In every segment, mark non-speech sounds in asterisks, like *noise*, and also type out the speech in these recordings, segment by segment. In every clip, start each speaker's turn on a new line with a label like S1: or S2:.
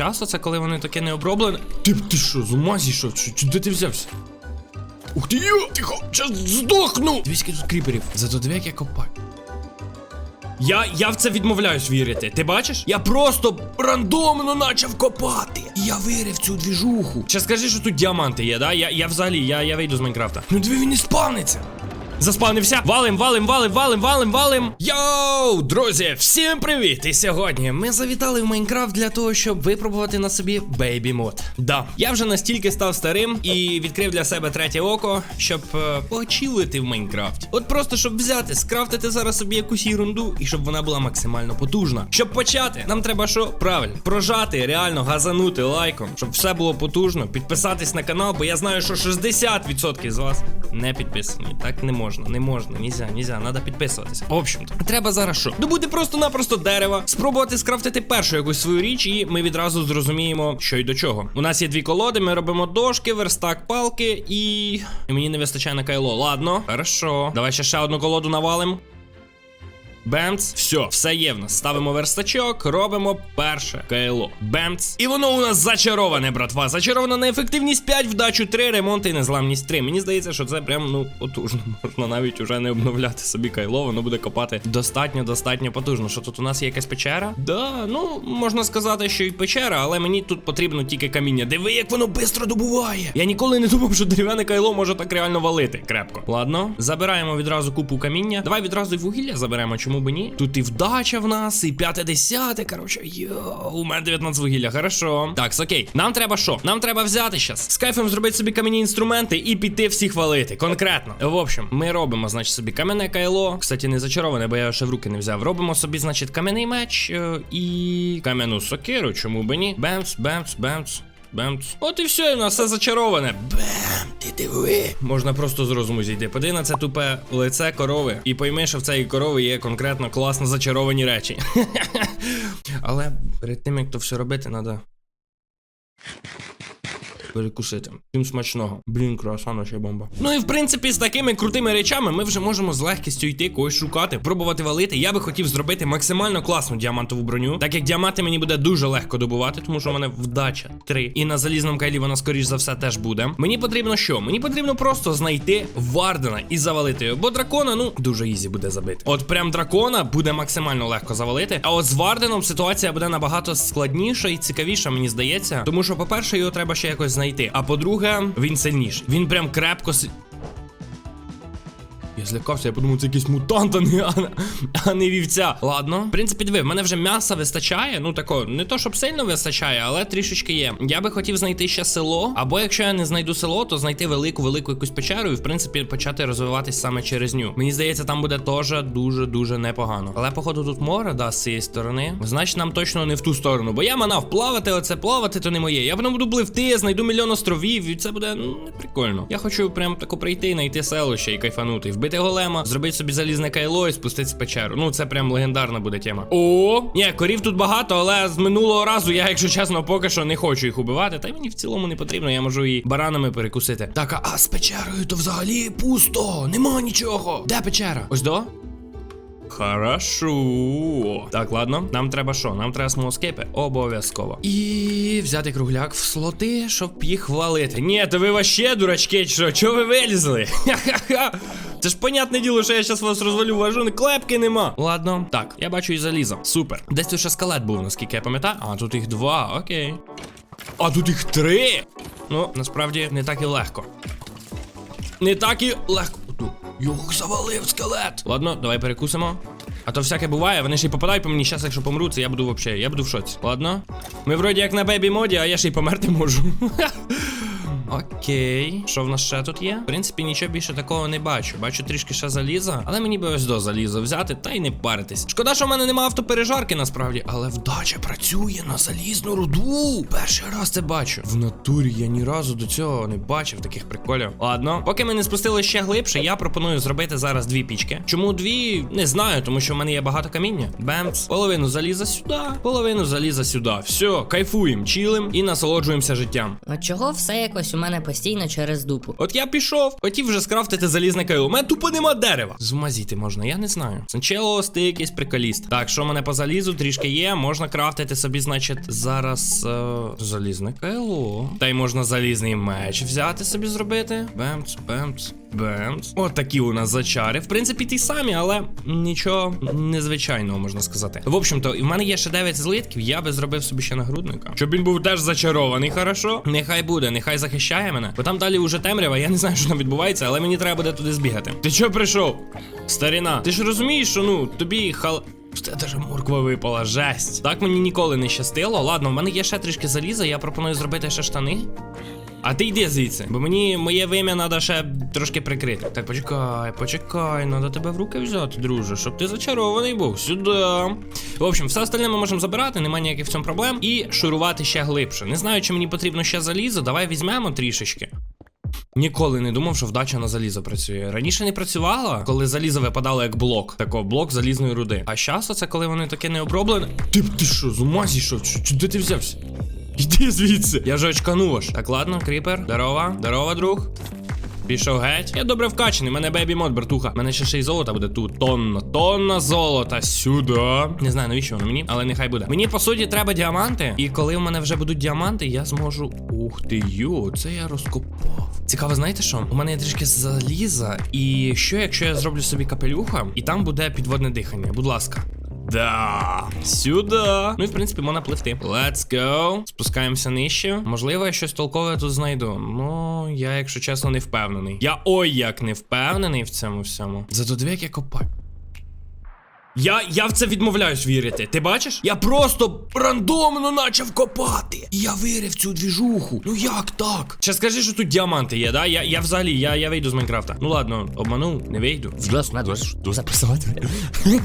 S1: А оце, коли вони таке не оброблене. Ти, ти що, з ума зійшов? Де ти взявся? Ух ти, йо, тихо, щас здохну! Скільки тут кріперів. Зато диви, як я копаю. Я, я в це відмовляюсь вірити. Ти бачиш? Я просто рандомно почав копати. І я вирив цю двіжуху. Ще скажи, що тут діаманти є, да? Я, я взагалі, я, я вийду з Майнкрафта. Ну диви, він не спавниться. Заспавнився. Валим, валим, валим, валим, валим, валим. Йоу, друзі, всім привіт! І сьогодні ми завітали в Майнкрафт для того, щоб випробувати на собі бейбі мод. Да, я вже настільки став старим і відкрив для себе третє око, щоб е, почилити в Майнкрафті. От просто щоб взяти, скрафтити зараз собі якусь ерунду і щоб вона була максимально потужна. Щоб почати, нам треба що? Правильно, прожати, реально газанути лайком, щоб все було потужно, підписатись на канал, бо я знаю, що 60% з вас не підписані. Так не можна, не можна, нельзя, нельзя, треба підписуватися. В общем-то, треба зараз що? Добути просто-напросто дерева, спробувати скрафтити першу якусь свою річ, і ми відразу зрозуміємо, що й до чого. У нас є дві колоди, ми робимо дошки, верстак, палки і. і мені не вистачає на кайло. Ладно, хорошо. Давай ще ще одну колоду навалим. Бемц, все, все є в нас. Ставимо верстачок, робимо перше кайло. Бемц. І воно у нас зачароване, братва. Зачарована на ефективність 5, вдачу 3, ремонт і незламність 3. Мені здається, що це прям ну потужно. *laughs* Можна навіть уже не обновляти собі кайло, воно буде копати достатньо, достатньо потужно. Що тут у нас є якась печера? Да, ну можна сказати, що і печера, але мені тут потрібно тільки каміння. Диви, як воно швидко добуває. Я ніколи не думав, що дерев'яне кайло може так реально валити. Крепко. Ладно, забираємо відразу купу каміння. Давай відразу і вугілля заберемо. Чому б ні? Тут і вдача в нас, і п'яте десяте. Коротше, йо, у мене 19 вугілля. Хорошо. Так, окей. Нам треба що? Нам треба взяти щас. З кайфом зробити собі кам'яні інструменти і піти всіх валити. Конкретно. В общем, ми робимо, значить, собі кам'яне кайло. Кстати, не зачароване, бо я ще в руки не взяв. Робимо собі, значить, кам'яний меч е, і кам'яну сокиру. Чому б ні? Бемц, бемц, бемц. Бемц. От і все, і нас все зачароване. Бем, ти диви. Можна просто з розуму зійти. Подивись на це тупе лице корови. І пойми, що в цієї корови є конкретно класно зачаровані речі. *laughs* Але перед тим, як то все робити, треба. Перекусити. Всім смачного. Блін, круасан ще бомба. Ну і в принципі, з такими крутими речами ми вже можемо з легкістю йти, когось шукати, пробувати валити. Я би хотів зробити максимально класну діамантову броню. Так як діаманти мені буде дуже легко добувати, тому що в мене вдача 3. І на залізному кайлі вона, скоріш за все, теж буде. Мені потрібно що? Мені потрібно просто знайти Вардена і завалити його. Бо дракона, ну, дуже ізі буде забити. От прям дракона буде максимально легко завалити. А от з Варденом ситуація буде набагато складніша і цікавіша, мені здається. Тому що, по-перше, його треба ще якось знайти. А по-друге, він сильніший. Він прям крепко злякався, я подумав, це якийсь мутант, а не, а, а не вівця. Ладно. В принципі, диви, в мене вже м'яса вистачає. Ну тако, не то щоб сильно вистачає, але трішечки є. Я би хотів знайти ще село. Або якщо я не знайду село, то знайти велику велику якусь печеру і в принципі почати розвиватись саме через ню. Мені здається, там буде теж дуже дуже непогано. Але походу тут море, да, з цієї сторони. Значить, нам точно не в ту сторону. Бо я манав плавати, оце плавати, то не моє. Я потім буду пливти, знайду мільйон островів, і це буде ну, прикольно. Я хочу прям тако прийти, знайти селище і кайфанути. Вбити голема, зробити собі залізне кайло і спуститися в печеру. Ну, це прям легендарна буде тема. О, ні, корів тут багато, але з минулого разу я, якщо чесно, поки що не хочу їх убивати. Та й мені в цілому не потрібно, я можу і баранами перекусити. Так, а, з печерою то взагалі пусто, нема нічого. Де печера? Ось до? Хорошо. Так, ладно. Нам треба що? Нам треба смолоскейпи? Обов'язково. І взяти кругляк в слоти, щоб їх валити. Ні, то ви вообще дурачки, що? Чого ви вилізли? *laughs* Ха-ха-ха. Це ж понятне діло, що я зараз вас розвалю, важу, клепки нема. Ладно, так, я бачу і залізо. Супер. Десь тут ще скелет був, наскільки я пам'ятаю. А, тут їх два, окей. А тут їх три. Ну, насправді не так і легко. Не так і легко. Йох, завалив скелет. Ладно, давай перекусимо. А то всяке буває, вони ще й попадають по мені. Щас, якщо помру, це я буду вообще, я буду в шоці. Ладно. Ми вроді як на бебі моді, а я ще й померти можу. *laughs* Окей, що в нас ще тут є? В принципі, нічого більше такого не бачу. Бачу трішки ще заліза, але мені би ось до заліза взяти та й не паритись. Шкода, що в мене немає автопережарки насправді, але вдача працює на залізну руду. Перший раз це бачу. В натурі я ні разу до цього не бачив таких приколів. Ладно, поки ми не спустили ще глибше, я пропоную зробити зараз дві пічки. Чому дві? Не знаю, тому що в мене є багато каміння. Бемц, половину заліза сюди, половину заліза сюди. Все, кайфуємо, чилим і насолоджуємося життям.
S2: А чого все якось у мене постійно через дупу.
S1: От я пішов, хотів вже скрафтити залізне кайло. У мене тупо нема дерева. Зумазіти можна, я не знаю. Санчелос, ти якийсь приколіст. Так, що в мене по залізу трішки є. Можна крафтити собі, значить, зараз е, залізне кайло. Та й можна залізний меч взяти собі зробити. Бемц, бемц, бемц. От такі у нас зачари. В принципі, ті самі, але нічого незвичайного можна сказати. В общем-то, в мене є ще 9 злитків, я би зробив собі ще нагрудника. Щоб він був теж зачарований, хорошо? Нехай буде, нехай захищає мене. Бо там далі уже темрява, я не знаю, що там відбувається, але мені треба буде туди збігати. Ти чого прийшов? Старіна, ти ж розумієш, що ну тобі хал. Це даже морква випала, жесть. Так мені ніколи не щастило. Ладно, в мене є ще трішки заліза, я пропоную зробити ще штани. А ти йди звідси, бо мені моє вим'я треба ще трошки прикрити. Так, почекай, почекай, треба тебе в руки взяти, друже, щоб ти зачарований був. Сюди. В общем, все остальне ми можемо забирати, немає ніяких в цьому проблем. І шурувати ще глибше. Не знаю, чи мені потрібно ще залізо. Давай візьмемо трішечки. Ніколи не думав, що вдача на залізо працює. Раніше не працювала, коли залізо випадало як блок, тако блок залізної руди. А зараз це коли вони таке не оброблене. Ти ти що, з ума зійшов? Чи- Де ти взявся? Іди звідси. Я вже очканув аж. Так, ладно, кріпер. Здорова, здорова, друг. Пішов геть. Я добре вкачаний, мене бейбі мод, братуха. Мене ще ще й золота буде тут. Тонна, тонна золота. Сюди. Не знаю, навіщо воно мені, але нехай буде. Мені по суті треба діаманти. І коли в мене вже будуть діаманти, я зможу. Ух ти йо, це я розкопав. Цікаво, знаєте що? У мене є трішки заліза. І що, якщо я зроблю собі капелюха, і там буде підводне дихання? Будь ласка. Да, сюда. Ну і в принципі можна пливти. Let's go. Спускаємося нижче. Можливо, я щось толкове тут знайду. Ну, я, якщо чесно, не впевнений. Я ой як не впевнений в цьому всьому. Зато дві як я копаю. Я, я в це відмовляюсь вірити. Ти бачиш? Я просто рандомно почав копати. І я вирив цю двіжуху. Ну як так? Ще скажи, що тут діаманти є, да? Я, я взагалі, я, я вийду з Майнкрафта. Ну ладно, обманув, не вийду.
S2: дуже працювати. *laughs*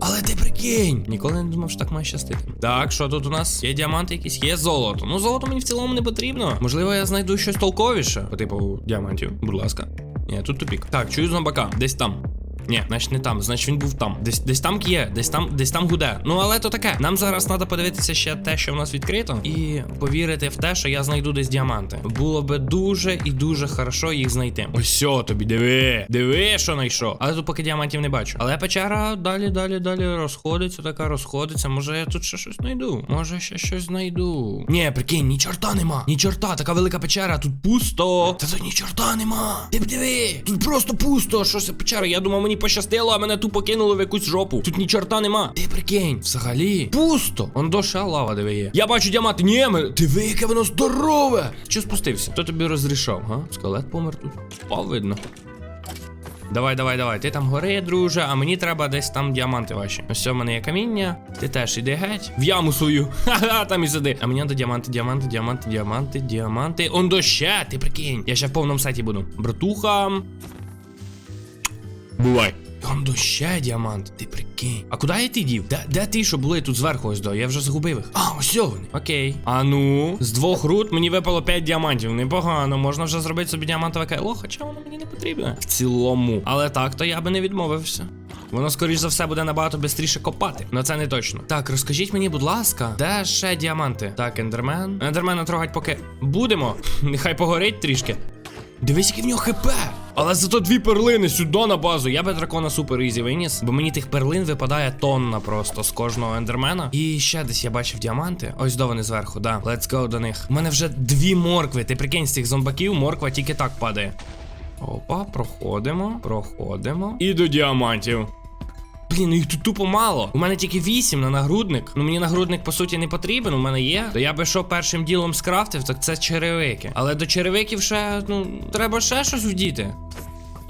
S1: Але ти прикинь, ніколи не думав, що так має щастити. Так, що тут у нас? Є діаманти якісь, є золото. Ну, золото мені в цілому не потрібно. Можливо, я знайду щось толковіше. По типу діамантів, будь ласка. Ні, тут тупік. Так, чую зомбака, десь там. Ні, значить не там, значить він був там. Десь десь там є, десь там, десь там гуде. Ну але то таке. Нам зараз треба подивитися ще те, що в нас відкрито, і повірити в те, що я знайду десь діаманти. Було би дуже і дуже хорошо їх знайти. Ось тобі, диви, диви, що знайшов. Але тут поки діамантів не бачу. Але печера далі, далі, далі розходиться, така розходиться. Може я тут ще щось знайду? Може ще щось знайду. Ні, прикинь, ні чорта нема. Ні чорта, така велика печера, тут пусто. Та тут ні чорта нема. Ти диви, тут просто пусто. Що це печера? Я думав, мені пощастило, а мене тупо кинули в якусь жопу. Тут ні чорта нема. Ти прикинь, взагалі. Пусто. Он доша лава, диви. Я бачу діаманти. Ні, ми. Диви, яке воно здорове. Що спустився? Хто тобі розрішав, га? Скелет помер тут. Впав видно. Давай, давай, давай. Ти там гори, друже, а мені треба десь там діаманти ваші. Ось в мене є каміння. Ти теж іди геть. В яму свою. *laughs* Ха-ха, там і сиди. А мені треба діаманти, діаманти, діаманти, діаманти, діаманти. Он до ще, ти прикинь. Я ще в повному сеті буду. Братуха. Бувай. До ще діамант, ти прикинь. А куди я ти дів? Де, де ти, що були тут зверху ось до? Я вже загубив їх. А, ось вони. Окей. А ну, з двох рут мені випало 5 діамантів. Непогано, можна вже зробити собі діамантове кайло, хоча воно мені не потрібне. В цілому. Але так, то я би не відмовився. Воно, скоріш за все, буде набагато швидше копати. Но це не точно. Так, розкажіть мені, будь ласка, де ще діаманти? Так, ендермен. Ендермена трогать поки будемо. Нехай погорить трішки. Дивись, який в нього хп. Але зато дві перлини сюди на базу. Я би дракона супер ізі виніс, бо мені тих перлин випадає тонна просто з кожного ендермена. І ще десь я бачив діаманти. Ось до вони зверху, да. Let's go до них. У мене вже дві моркви. Ти прикинь, з цих зомбаків морква тільки так падає. Опа, проходимо, проходимо. І до діамантів. Блін, ну їх тут тупо мало. У мене тільки 8 на нагрудник. Ну мені нагрудник по суті не потрібен, у мене є. То я би що першим ділом скрафтив, так це черевики. Але до черевиків ще, ну, треба ще щось вдіти.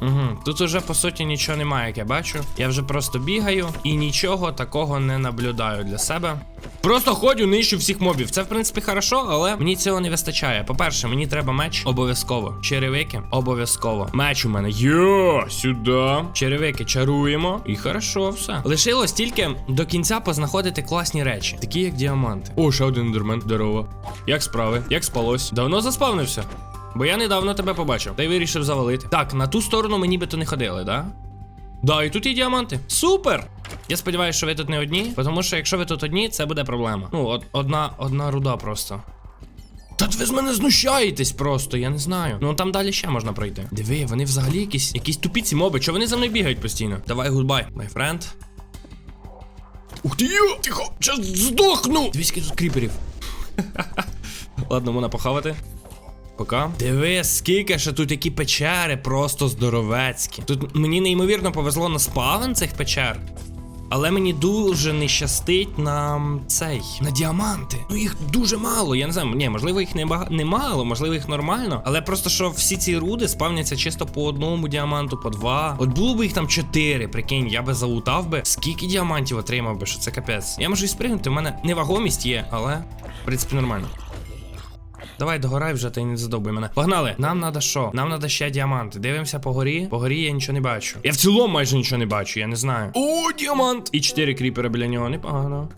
S1: Угу, тут уже по суті нічого немає, як я бачу. Я вже просто бігаю і нічого такого не наблюдаю для себе. Просто ходю, нищу всіх мобів. Це в принципі хорошо, але мені цього не вистачає. По-перше, мені треба меч обов'язково. Черевики обов'язково. Меч у мене. Йо, сюди. Черевики чаруємо. І хорошо, все. Лишилось тільки до кінця познаходити класні речі, такі як діаманти. О, ще один ендермен. Здорово. Як справи? Як спалось? Давно заспавнився? Бо я недавно тебе побачив, та й вирішив завалити. Так, на ту сторону ми нібито не ходили, да? Да, і тут є діаманти. Супер! Я сподіваюся, що ви тут не одні, тому що якщо ви тут одні, це буде проблема. Ну, от, одна, одна руда просто. Та ви з мене знущаєтесь просто, я не знаю. Ну там далі ще можна пройти. Диви, вони взагалі якісь якісь тупіці моби. Чого вони за мною бігають постійно? Давай, гудбай, май френд. Ух ти, йо! Тихо! Щас здохну! Скільки тут кріперів. *laughs* Ладно, можна похавати. Пока. Диви, скільки ще тут які печери, просто здоровецькі. Тут мені неймовірно повезло на спавн цих печер. Але мені дуже не щастить на цей на діаманти. Ну їх дуже мало. Я не знаю, ні, можливо, їх не бага... немало, можливо, їх нормально. Але просто що всі ці руди спавняться чисто по одному діаманту, по два. От було б їх там чотири. Прикинь, я би залутав би. Скільки діамантів отримав би, що це капець. Я можу і спригнути, у мене невагомість є, але в принципі нормально. Давай догорай вже, ти не задовбуй мене. Погнали. Нам надо що? Нам надо ще діаманти. Дивимося по горі. По горі я нічого не бачу. Я в цілому майже нічого не бачу, я не знаю. О, діамант! І чотири кріпери біля нього, непогано.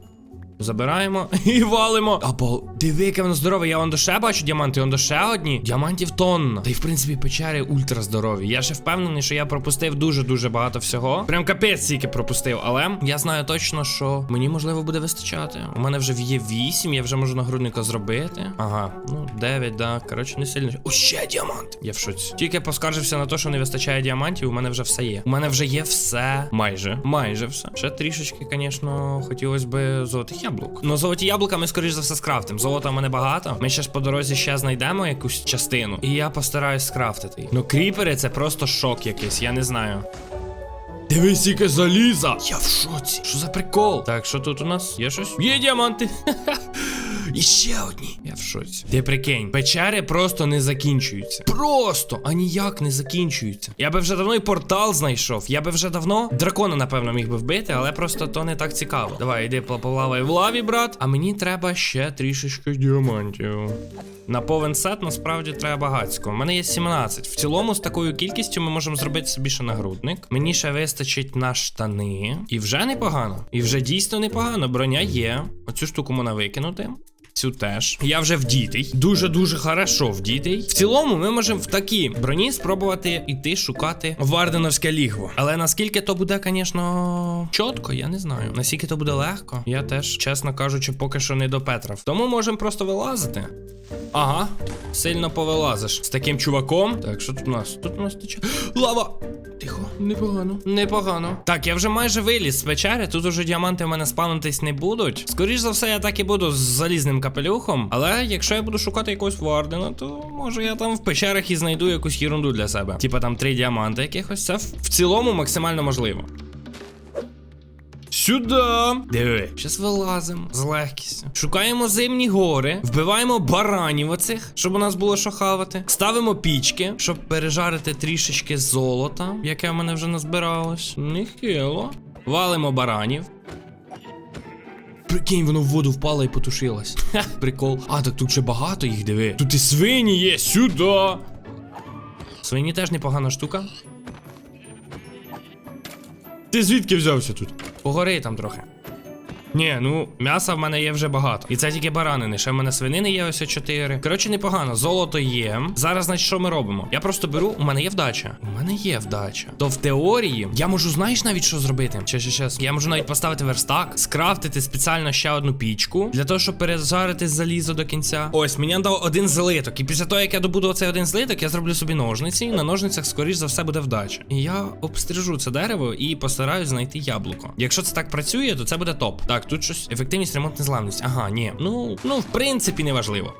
S1: Забираємо *laughs* і валимо. Або диви, яке воно здорове. Я вон до ще бачу діаманти, вон до ще одні. Діамантів тонна. Та й в принципі печери ультра здорові. Я ще впевнений, що я пропустив дуже-дуже багато всього. Прям капець стільки пропустив. Але я знаю точно, що мені можливо буде вистачати. У мене вже є 8, я вже можу нагрудника зробити. Ага, ну 9, да. Коротше, не сильно. О, ще діамант. Я в шоці. Тільки поскаржився на те, що не вистачає діамантів. У мене вже все є. У мене вже є все. Майже. Майже все. Ще трішечки, звісно, хотілося би золотих яблук. Ну, золоті яблука ми, скоріш за все, скрафтим. Золота в мене багато. Ми ще ж по дорозі ще знайдемо якусь частину. І я постараюсь скрафтити. Ну, кріпери це просто шок якийсь, я не знаю. Дивись, яке заліза! Я в шоці. Що за прикол? Так, що тут у нас? Є щось? Є діаманти. *laughs* І ще одні. Я в шоці. Ти прикинь, печери просто не закінчуються. Просто а ніяк не закінчуються. Я би вже давно і портал знайшов. Я би вже давно дракона, напевно, міг би вбити, але просто то не так цікаво. Давай, йди поплавай в лаві, брат. А мені треба ще трішечки діамантів. На повен сет насправді треба багатсько. У мене є 17. В цілому, з такою кількістю ми можемо зробити собі ще нагрудник. Мені ще вистачить на штани. І вже непогано. І вже дійсно непогано. Броня є. Оцю штуку можна викинути. Цю теж. Я вже вдітий. Дуже-дуже хорошо вдітий. В цілому, ми можемо в такій броні спробувати йти шукати Варденовське лігво. Але наскільки то буде, звісно, чітко, я не знаю. Наскільки то буде легко, я теж, чесно кажучи, поки що не до Петра. Тому можемо просто вилазити. Ага, сильно повилазиш з таким чуваком. Так, що тут у нас? Тут у нас тече. *gasps* Лава! Тихо, непогано. Непогано. Так, я вже майже виліз з печери. Тут уже діаманти в мене спавнитись не будуть. Скоріш за все, я так і буду з залізним капелюхом. Але якщо я буду шукати якогось вардена, то може я там в печерах і знайду якусь ерунду для себе. Типа там три діаманти якихось. Це в, цілому максимально можливо. Сюда. Диви. Щас вилазимо з легкістю. Шукаємо зимні гори, вбиваємо баранів оцих, щоб у нас було що хавати. Ставимо пічки, щоб пережарити трішечки золота, яке в мене вже назбиралось. Нехило. Валимо баранів. Прикинь, воно в воду впало і потушилось. Ха, *laughs* прикол. А, так тут ще багато їх диви. Тут і свині є, сюди. Свині теж непогана штука. Ти звідки взявся тут? Погори там трохи. Ні, ну м'яса в мене є вже багато. І це тільки баранини. Ще в мене свинини є ось 4. Коротше, непогано. Золото є. Зараз, значить, що ми робимо? Я просто беру, у мене є вдача. У мене є вдача. То в теорії я можу, знаєш, навіть що зробити? Ще, ще, ще. Я можу навіть поставити верстак, скрафтити спеціально ще одну пічку для того, щоб пережарити залізо до кінця. Ось, мені дав один злиток. І після того, як я добуду оцей один злиток, я зроблю собі ножниці. На ножницях, скоріш за все, буде вдача. І я обстрижу це дерево і постараюсь знайти яблуко. Якщо це так працює, то це буде топ. Так, тут щось ефективність, ремонт, незламність. Ага, ні. Ну, ну, в принципі, не важливо.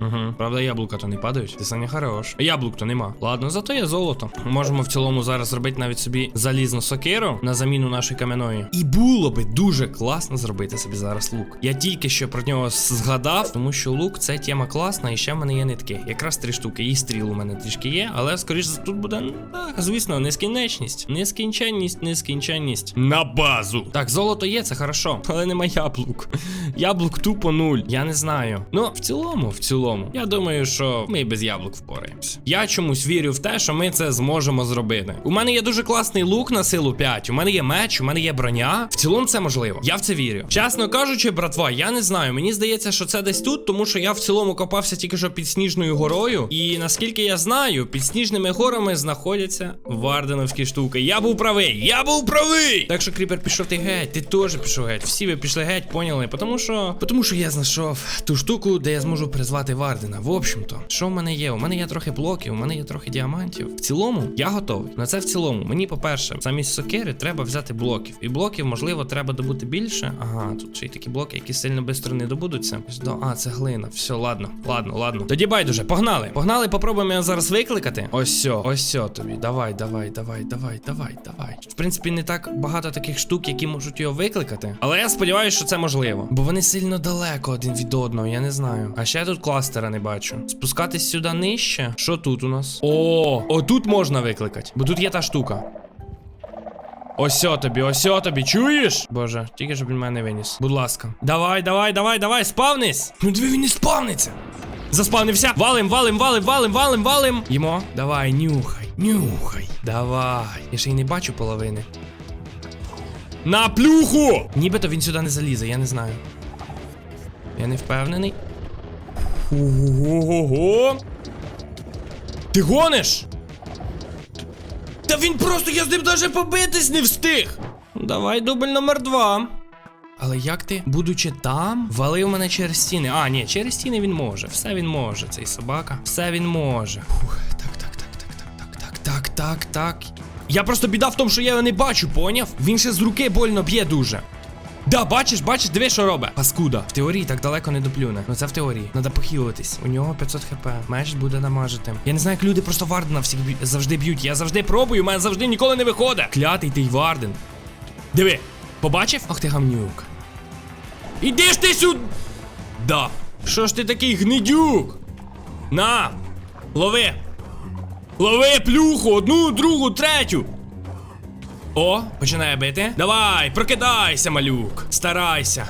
S1: Угу. Правда, яблука то не падають. Ти Саня хорош. Яблук то нема. Ладно, зато є золото. Можемо в цілому зараз зробити навіть собі залізну сокиру на заміну нашої кам'яної. І було би дуже класно зробити собі зараз лук. Я тільки що про нього згадав, тому що лук це тема класна, і ще в мене є нитки. Якраз три штуки. І стріл у мене трішки є, але скоріш тут буде, так, звісно, нескінченність. Нескінченність, нескінченність. На базу. Так, золото є, це хорошо, але нема яблук. Яблук тупо нуль. Я не знаю. Ну, в цілому, в цілому. Я думаю, що ми без яблук впораємося. Я чомусь вірю в те, що ми це зможемо зробити. У мене є дуже класний лук на силу 5. У мене є меч, у мене є броня. В цілому це можливо. Я в це вірю. Чесно кажучи, братва, я не знаю. Мені здається, що це десь тут, тому що я в цілому копався тільки що під сніжною горою. І наскільки я знаю, під сніжними горами знаходяться варденовські штуки. Я був правий, я був правий! Так що кріпер пішов ти геть, ти теж пішов геть. Всі ви пішли геть, поняли? Тому що, тому що я знайшов ту штуку, де я зможу призвати Вардена. В общем-то, що в мене є? У мене є трохи блоків, у мене є трохи діамантів. В цілому, я готовий. На це в цілому. Мені, по-перше, замість сокири треба взяти блоків. І блоків, можливо, треба добути більше. Ага, тут ще й такі блоки, які сильно швидко не добудуться. До- А, це глина. Все, ладно, ладно, ладно. Тоді байдуже, погнали. Погнали, попробуємо його зараз викликати. Ось сьо, ось сьо тобі. Давай, давай, давай, давай, давай, давай. В принципі, не так багато таких штук, які можуть його викликати. Але я сподіваюся, що це можливо. Бо вони сильно далеко один від одного, я не знаю. А ще тут кластера не бачу. Спускатись сюди нижче. Що тут у нас? О, отут можна викликати. Бо тут є та штука. Осьо тобі, осьо тобі, чуєш? Боже, тільки щоб він мене виніс. Будь ласка. Давай, давай, давай, давай, спавнись! Ну диви, він не спавниться. Заспавнився. Валим, валим, валим, валим, валим, валим. Їмо. Давай, нюхай, нюхай. Давай. Я ще й не бачу половини. На плюху! Нібито він сюди не залізе, я не знаю. Я не впевнений. Ого-го-го. Ти гониш? Та він просто я з ним даже побитись не встиг. Давай дубль номер два. Але як ти, будучи там, валив мене через стіни? А, ні, через стіни він може. Все він може, цей собака. Все він може. Фух, так, так, так, так, так, так, так, так, так, так. Я просто біда в тому, що я його не бачу, поняв? Він ще з руки больно б'є дуже. Да, бачиш, бачиш, диви, що робить. Паскуда. В теорії так далеко не доплюне. Ну це в теорії. Надо похилитись. У нього 500 хп. Меч буде намажити. Я не знаю, як люди просто Вардена всіх б'ють- завжди б'ють. Я завжди пробую, у мене завжди ніколи не виходить. Клятий ти Варден. Диви, побачив? Ах ти гамнюк. Іди ж ти сюди. Да. Що ж ти такий гнидюк? На! Лови! Лови плюху! Одну, другу, третю! О, починає бити. Давай, прокидайся, малюк. Старайся.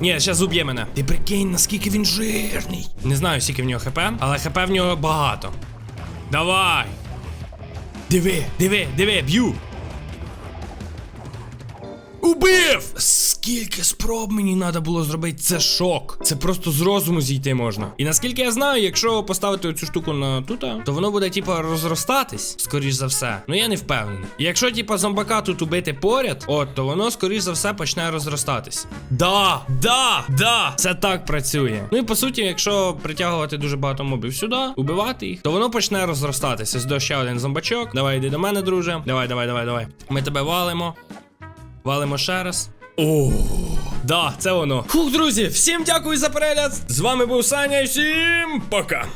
S1: Ні, зараз уб'є мене. Ти прикинь, наскільки він жирний. Не знаю, скільки в нього хп, але хп в нього багато. Давай. Диви, диви, диви, б'ю. Убив! Скільки спроб мені треба було зробити, це шок. Це просто з розуму зійти можна. І наскільки я знаю, якщо поставити цю штуку на тута, то воно буде, типа, розростатись, скоріш за все. Ну я не впевнений. Якщо, типа, зомбака тут убити поряд, от, то воно, скоріш за все, почне розростатись. Да, да, да! Це так працює. Ну і по суті, якщо притягувати дуже багато мобів сюди, убивати їх, то воно почне розростатися. Ось до ще один зомбачок. Давай, йди до мене, друже. Давай, давай, давай, давай. Ми тебе валимо. Валимо ще раз. О, да, це воно. Фух, друзі, всім дякую за перегляд. З вами був Саня і всім пока.